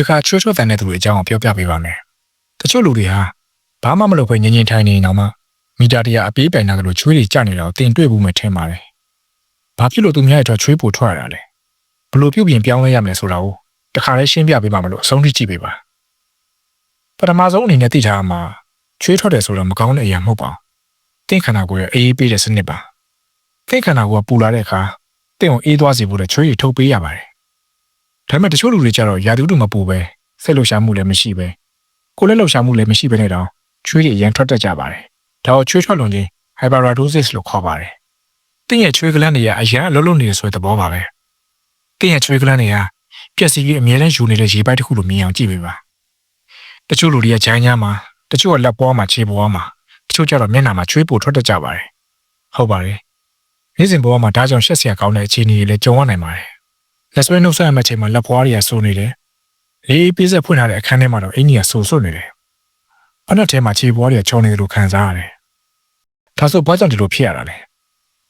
တစ်ခါချွတ်ချွတ်တန်တဲ့သူတွေအကြောင်းကိုပြောပြပေးပါမယ်တချို့လူတွေဟာဘာမှမလုပ်ဘဲငြင်းငြင်းထိုင်နေနေအောင်မှမီတာတရာအပြေးပိုင်နာကလို့ချွေးတွေကျနေတာကိုတင်တွေ့ဘူးမှထင်ပါတယ်ဘာဖြစ်လို့သူများရဲ့အတွက်ချွေးပိုထွက်ရတာလဲဘလို့ပြုတ်ပြင်ပြောင်းလဲရမယ်ဆိုတာကိုတခါလေးရှင်းပြပေးပါမလို့အဆုံးထိကြည့်ပေးပါပထမဆုံးအနေနဲ့သိထားမှာချွေးထွက်တယ်ဆိုတော့မကောင်းတဲ့အရာမဟုတ်ပါဘူးတင့်ခန္ဓာကိုယ်ရဲ့အေးအေးပေးတဲ့စနစ်ပါတင့်ခန္ဓာကိုယ်ကပူလာတဲ့အခါတင့်ကိုအေးသွားစေဖို့လည်းချွေးတွေထုတ်ပေးရပါတယ် ဒါပေမဲ့တချို့လူတွေကြတော့ရာသီဥတုမပူပဲစိတ်လှုပ်ရှားမှုလည်းမရှိပဲကိုယ်လည်းလှုပ်ရှားမှုလည်းမရှိပဲနဲ့တောင်ချွေးတွေအရင်ထွက်တတ်ကြပါတယ်ဒါကိုချွေးထွက်လွန်ခြင်း hyperhidrosis လို့ခေါ်ပါတယ်တင့်ရဲ့ချွေးကလန်းတွေကအရင်အလုံးလုံးနေရဆိုတဲ့သဘောပါပဲတင့်ရဲ့ချွေးကလန်းတွေကပြက်စီးပြီးအမြဲတမ်းယူနေတဲ့ရေပိုက်တစ်ခုလိုမြင်အောင်ကြည့်ပေးပါတချို့လူတွေကဂျိုင်းညားမှာတချို့ကလက်ပေါ်မှာခြေပေါ်မှာတချို့ကျတော့မျက်နှာမှာချွေးပိုထွက်တတ်ကြပါတယ်ဟုတ်ပါတယ်နေ့စဉ်ဘဝမှာဒါကြောင့်ရှက်စရာကောင်းတဲ့အခြေအနေတွေလည်းကြုံရနိုင်ပါတယ် လက်ဆွဲနှုတ်ဆက်ရမယ့်ချိန်မှာလက်ဖွားတွေကဆိုးနေတယ်လေးပေးဆက်ဖွင့်ထားတဲ့အခန်းထဲမှာတော့အင်ကြီးကဆိုးဆွတ်နေတယ်ဖနက်ထဲမှာခြေပေါ်တွေကချုံနေတယ်လို့ခံစားရတယ်ဒါဆိုဘာကြောင့်ဒီလိုဖြစ်ရတာလဲ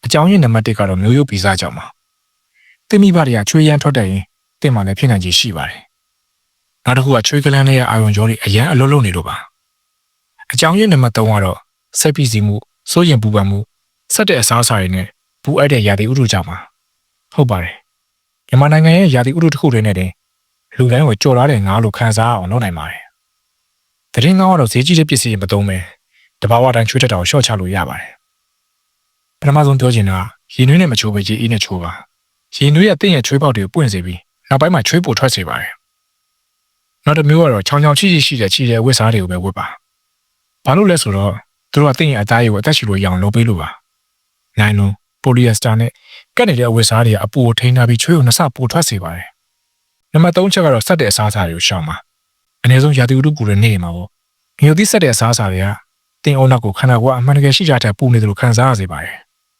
အကြောင်းရင်းနံပါတ်1ကတော့မျိုးရိုးဗီဇကြောင့်ပါတင်မိဘတွေကချွေးရမ်းထွက်တဲ့ရင်တင်မှလည်းဖြစ်နိုင်ခြေရှိပါတယ်နောက်တစ်ခုကချွေးကလန်းရဲ့အာရုံကြောတွေအရန်အလုံးလုံးနေလို့ပါအကြောင်းရင်းနံပါတ်3ကတော့စိတ်ဖိစီးမှုစိုးရင်ပူပန်မှုဆက်တဲ့အစားအစာတွေနဲ့ပူအပ်တဲ့ရာသီဥတုကြောင့်ပါဟုတ်ပါတယ် မြန်မာနိုင်ငံရဲ့ရာသီဥတုတစ်ခုတည်းနဲ့တင်လူတိုင်းကိုကြော်လာတဲ့ငါးလိုခံစားအောင်လုပ်နိုင်ပါတယ်။တရင်ငါးကတော့ဈေးကြီးတဲ့ပစ္စည်းမသုံးပဲတဘာဝတိုင်းချွေးတက်တာကိုရှော့ချလို့ရပါတယ်။ပထမဆုံးပြောချင်တာရေနွေးနဲ့မချိုးပဲရေအေးနဲ့ချိုးပါ။ရေနွေးရဲ့တင့်ရဲ့ချွေးပေါက်တွေကိုပွင့်စေပြီးနောက်ပိုင်းမှာချွေးပိုထွက်စေပါတယ်။နောက်တစ်မျိုးကတော့ချောင်ချောင်ချိချိရှိတဲ့ချီတဲ့ဝတ်စားတွေကိုပဲဝတ်ပါ။ဘာလို့လဲဆိုတော့သူတို့ကတင့်ရဲ့အသားရည်ကိုအသက်ရှူလို့ရအောင်လုပ်ပေးလို့ပါ။နိုင်လုံးပိုလီယက်စတာနဲ့ ကတ်နေတဲ့အဝတ်စားတွေကအပူကိုထိန်းထားပြီးချွေးကိုနှစ်ဆပိုထွက်စေပါတယ်။နံပါတ်3ချက်ကတော့စက်တဲ့အစားအစာတွေကိုရှောင်ပါ။အနည်းဆုံးရာသီဥတုပူတဲ့နေ့မှာပေါ့။ငြိုသီးစက်တဲ့အစားအစာတွေကတင်အုံနောက်ကိုခန္ဓာကိုယ်အမှန်တကယ်ရှိကြတဲ့ပူနေတယ်လို့ခံစားရစေပါတယ်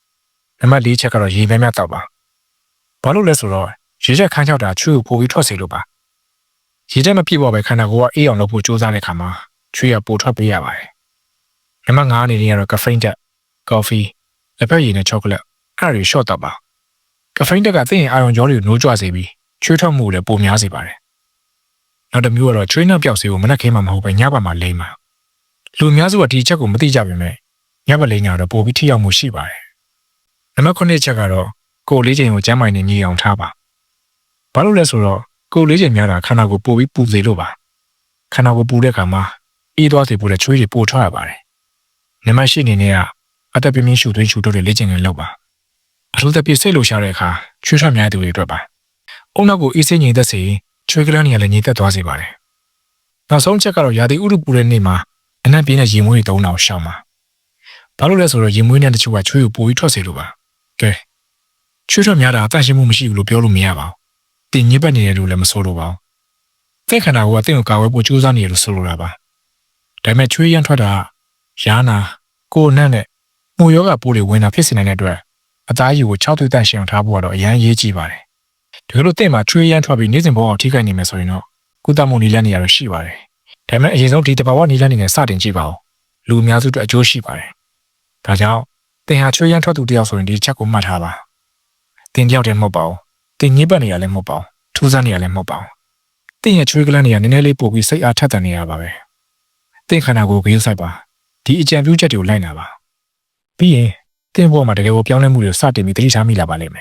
။နံပါတ်4ချက်ကတော့ရေမဲမြတ်တော့ပါ။ဘာလို့လဲဆိုတော့ရေချက်ခန်းချောက်တာချွေးကိုပိုပြီးထွက်စေလို့ပါ။ရေချက်မပြည့်တော့ပဲခန္ဓာကိုယ်ကအေးအောင်လုပ်ဖို့ကြိုးစားတဲ့အခါမှာချွေးကပိုထွက်ပေးရပါတယ်။နံပါတ်5အနေနဲ့ကတော့ကဖိန်းတက်၊ကော်ဖီ၊လက်ဖက်ရည်နဲ့ချောကလက် အဲ့ဒါတွေ short တော့ပါ။ကဖိန်းတက်ကသင်ရဲ့အာရုံကြောတွေကိုနှိုးကြွစေပြီးချွေးထွက်မှုလည်းပိုများစေပါတယ်။နောက်တစ်မျိုးကတော့ trainer ပျောက်စေဖို့မနက်ခင်းမှမဟုတ်ပဲညဘက်မှလိမ့်ပါ။လူအများစုကဒီအချက်ကိုမသိကြပါနဲ့ညဘက်လိမ့်တာတော့ပိုပြီးထိရောက်မှုရှိပါတယ်။နံပါတ်9ချက်ကတော့ကိုယ်လေးချိန်ကိုကျန်းမာနေညီအောင်ထားပါ။ဘာလို့လဲဆိုတော့ကိုယ်လေးချိန်များတာခန္ဓာကိုယ်ပိုပြီးပူစေလို့ပါ။ခန္ဓာကိုယ်ပူတဲ့အခါမှာအေးသွားစေဖို့လည်းချွေးတွေပိုထွက်ရပါတယ်။နံပါတ်10အနေနဲ့ကအသက်ပြင်းပြင်းရှူသွင်းရှူတို့တွေလေ့ကျင့်ခင်းလုပ်ပါ။ အထူးသဖြင့်စိတ်လှုပ်ရှားတဲ့အခါချွေးထွက်များတဲ့သူတွေအတွက်ပါ။အုံနောက်ကိုအေးဆေးငြိမ်သက်စေချွေးကလန်းနေရလည်းငြိမ်သက်သွားစေပါတယ်။နောက်ဆုံးချက်ကတော့ရာသီဥတုပူတဲ့နေ့မှာအနံ့ပြင်းတဲ့ရေမွေးတွေတုံးအောင်ရှောင်ပါ။ဘာလို့လဲဆိုတော့ရေမွေးနဲ့တချို့ကချွေးကိုပိုပြီးထွက်စေလို့ပါ။ကဲချွေးထွက်များတာအသက်ရှင်မှုမရှိဘူးလို့ပြောလို့မရပါဘူး။တင်ညစ်ပတ်နေတယ်လို့လည်းမဆိုလိုပါဘူး။သင်ခန္ဓာကိုယ်ကသင်ကိုကာဝယ်ဖို့ကြိုးစားနေတယ်လို့ဆိုလိုတာပါ။ဒါပေမဲ့ချွေးရမ်းထွက်တာရာနာကိုယ်နဲ့နဲ့မှုယောဂပိုးတွေဝင်တာဖြစ်စေနိုင်တဲ့အတွက် အသားရည်ကို6သွေးတန့်ရှင်အောင်ထားဖို့ကတော့အရန်ရေးကြည့်ပါတယ်။တကယ်လို့တင့်မှာချွေးရမ်းထွက်ပြီးနေ့စဉ်ဘဝအောင်ထိခိုက်နေမယ်ဆိုရင်တော့ကုသမှုနည်းလမ်းတွေကတော့ရှိပါတယ်။ဒါပေမဲ့အရင်ဆုံးဒီတဘာဝနည်းလမ်းတွေနဲ့စတင်ကြည့်ပါဦး။လူအများစုအတွက်အကျိုးရှိပါတယ်။ဒါကြောင့်တင်ဟာချွေးရမ်းထွက်သူတယောက်ဆိုရင်ဒီချက်ကိုမှတ်ထားပါ။တင်တယောက်တည်းမဟုတ်ပါဘူး။တင်ညစ်ပတ်နေရလည်းမဟုတ်ပါဘူး။ထူးဆန်းနေရလည်းမဟုတ်ပါဘူး။တင်ရဲ့ချွေးကလန်းတွေကနည်းနည်းလေးပို့ပြီးစိတ်အားထက်သန်နေရပါပဲ။တင်ခန္ဓာကိုယ်ကိုဂရုစိုက်ပါ။ဒီအကြံပြုချက်တွေကိုလိုက်နာပါ။ပြီးရင် တင့်ဘောမှာတကယ်ကိုပြောင်းလဲမှုတွေစတင်ပြီးသတိထားမိလာပါလိမ့်မယ်